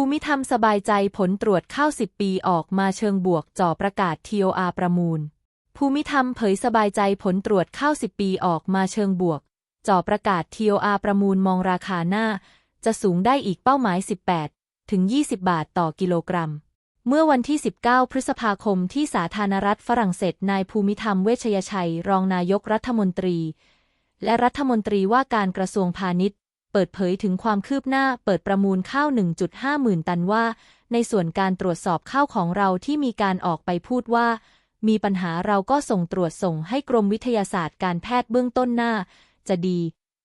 ภูมิธรรมสบายใจผลตรวจข้าว10ปีออกมาเชิงบวกจ่อประกาศ TOR ประมูล ภูมิธรรมเผยสบายใจผลตรวจข้าว10ปีออกมาเชิงบวกจ่อประกาศ TOR ประมูลมองราคาหน้า จะสูงได้อีกเป้าหมาย 18 ถึง 20 บาทต่อกิโลกรัม เมื่อวันที่ 19 พฤษภาคมที่สาธารณรัฐฝรั่งเศส นายภูมิธรรมเวชยชัย รองนายกรัฐมนตรี และรัฐมนตรีว่าการกระทรวงพาณิชย์ เปิดเผยถึงความคืบหน้าเปิดประมูลข้าว 1.5 หมื่นตันว่า ในส่วนการตรวจสอบข้าวของเราที่มีการออกไปพูดว่า มีปัญหาเราก็ส่งตรวจส่งให้กรมวิทยาศาสตร์การแพทย์เบื้องต้นหน้า จะดี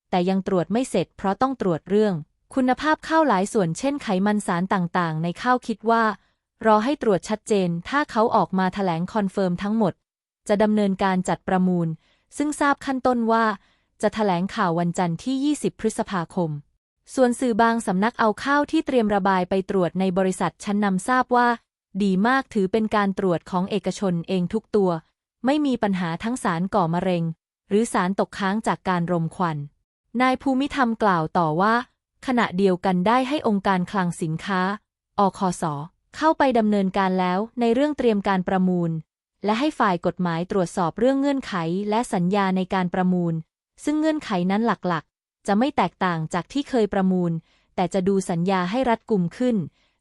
แต่ยังตรวจไม่เสร็จเพราะต้องตรวจเรื่อง คุณภาพข้าวหลายส่วนเช่นไขมันสารต่างๆ ในข้าวคิดว่า รอให้ตรวจชัดเจน ถ้าเขาออกมาแถลงคอนเฟิร์มทั้งหมด จะดำเนินการจัดประมูล ซึ่งทราบขั้นต้นว่า จะแถลงข่าววันจันทร์ที่ 20 พฤษภาคม ส่วนสื่อบางสำนักเอาข้าวที่เตรียมระบายไปตรวจในบริษัทชั้นนำทราบว่า ดีมากถือเป็นการตรวจของเอกชนเองทุกตัว ไม่มีปัญหาทั้งสารก่อมะเร็ง หรือสารตกค้างจากการรมควัน นายภูมิธรรมกล่าวต่อว่า ขณะเดียวกันได้ให้องค์การคลังสินค้า อคสเข้าไปดำเนินการแล้วในเรื่องเตรียมการประมูล และให้ฝ่ายกฎหมายตรวจสอบเรื่องเงื่อนไขและสัญญาในการประมูล ซึ่งเงื่อนไขนั้นหลักๆ จะไม่แตกต่างจากที่เคยประมูล แต่จะดูสัญญาให้รัดกุมขึ้น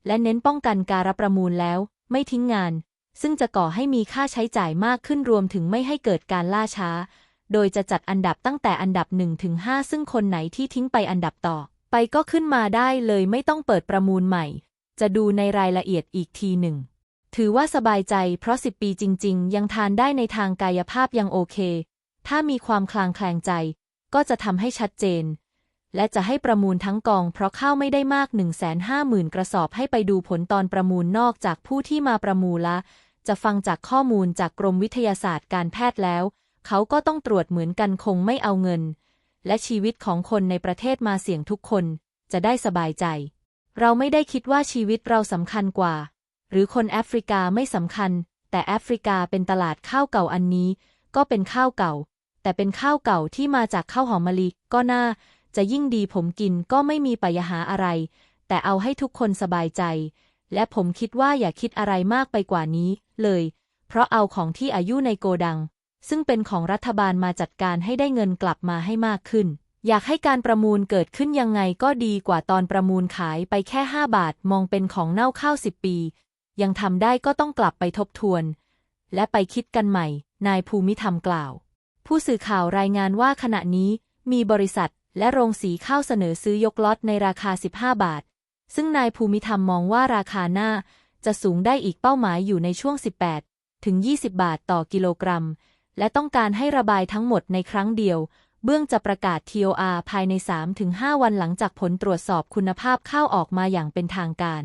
และเน้นป้องกันการรับประมูลแล้ว ไม่ทิ้งงาน ซึ่งจะก่อให้มีค่าใช้จ่ายมากขึ้นรวมถึงไม่ให้เกิดการล่าช้า โดยจะจัดอันดับตั้งแต่อันดับ1ถึง5ซึ่งคนไหนที่ทิ้งไปอันดับต่อ ไปก็ขึ้นมาได้เลยไม่ต้องเปิดประมูลใหม่ จะดูในรายละเอียดอีกทีหนึ่งถือว่าสบายใจเพราะ 10 ปีจริง ๆ ยังทานได้ในทางกายภาพยังโอเค ถ้ามีความคลางแคลงใจ ก็จะทำให้ชัดเจน และจะให้ประมูลทั้งกอง เพราะข้าวไม่ได้มาก 150,000 กระสอบให้ไปดูผลตอนประมูลนอกจากผู้ที่มาประมูลละ จะฟังจากข้อมูลจากกรมวิทยาศาสตร์การแพทย์แล้ว เขาก็ต้องตรวจเหมือนกันคงไม่เอาเงิน และชีวิตของคนในประเทศมาเสี่ยงทุกคน จะได้สบายใจ เราไม่ได้คิดว่าชีวิตเราสำคัญกว่า หรือคนแอฟริกาไม่สำคัญ แต่แอฟริกาเป็นตลาดข้าวเก่าอันนี้ ก็เป็นข้าวเก่า แต่เป็นข้าวเก่าที่มาจากข้าวหอมมะลิก็น่า จะยิ่งดีผมกินก็ไม่มีปัญหาอะไร แต่เอาให้ทุกคนสบายใจ และผมคิดว่าอย่าคิดอะไรมากไปกว่านี้เลย เพราะเอาของที่อายุในโกดัง ซึ่งเป็นของรัฐบาลมาจัดการให้ได้เงินกลับมาให้มากขึ้น อยากให้การประมูลเกิดขึ้นยังไงก็ดีกว่าตอนประมูลขายไปแค่ 5 บาทมองเป็นของเน่าข้าวสิบปี ยังทำได้ก็ต้องกลับไปทบทวน และไปคิดกันใหม่ นายภูมิธรรมกล่าว ผู้สื่อข่าวรายงานว่าขณะนี้มีบริษัทและโรงสีข้าวเสนอซื้อยกล็อตในราคา 15 บาท ซึ่งนายภูมิธรรมมองว่าราคาหน้า จะสูงได้อีกเป้าหมายอยู่ในช่วง 18 ถึง 20 บาทต่อกิโลกรัม และต้องการให้ระบายทั้งหมดในครั้งเดียว เบื้องจะประกาศ TOR ภายใน 3-5 วันหลังจากผลตรวจสอบคุณภาพข้าวออกมาอย่างเป็นทางการ